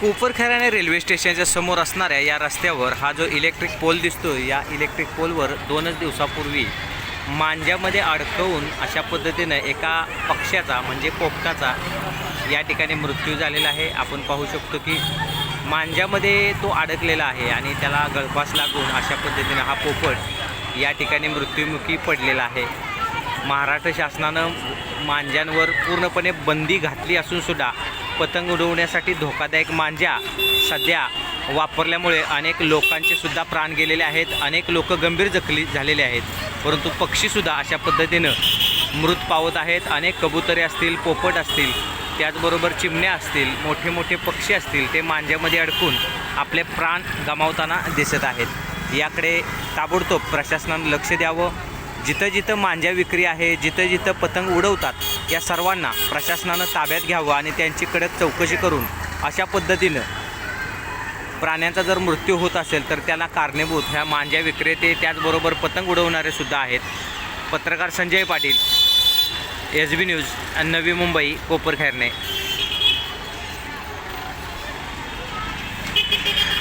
Koparkhairane railway स्टेशनच्या समोर असणाऱ्या या रस्त्यावर हा जो इलेक्ट्रिक पोल दिसतो या इलेक्ट्रिक पोलवर दोनच दिवसापूर्वी मांज्यामध्ये अडकवून अशा पद्धतीनं एका पक्ष्याचा म्हणजे पोपटाचा या ठिकाणी मृत्यू झालेला आहे. आपण पाहू शकतो की मांज्यामध्ये तो अडकलेला आहे आणि त्याला गळफास लागून अशा पद्धतीनं हा पोपट या ठिकाणी मृत्युमुखी पडलेला आहे. महाराष्ट्र शासनानं मांज्यांवर पूर्णपणे बंदी घातली असून सुद्धा पतंग उडवण्यासाठी धोकादायक मांज्या सध्या वापरल्यामुळे अनेक लोकांचे सुद्धा प्राण गेलेले आहेत. अनेक लोक गंभीर जखली झालेले आहेत. परंतु पक्षीसुद्धा अशा पद्धतीनं मृत पावत आहेत. अनेक कबुतरे असतील पोपट असतील त्याचबरोबर चिमण्या असतील मोठे मोठे पक्षी असतील ते मांज्यामध्ये अडकून आपले प्राण गमावताना दिसत आहेत. याकडे ताबडतोब प्रशासनानं लक्ष द्यावं. जिथं जिथं मांजा विक्री आहे जिथं जिथं पतंग उडवतात या सर्वांना प्रशासनानं ताब्यात घ्यावं आणि त्यांची कडक चौकशी करून अशा पद्धतीनं प्राण्यांचा जर मृत्यू होत असेल तर त्याला कारणीभूत ह्या मांजा विक्रेते त्याचबरोबर पतंग उडवणारे सुद्धा आहेत. पत्रकार Sanjay Patil S B news Navi Mumbai Koparkhairane.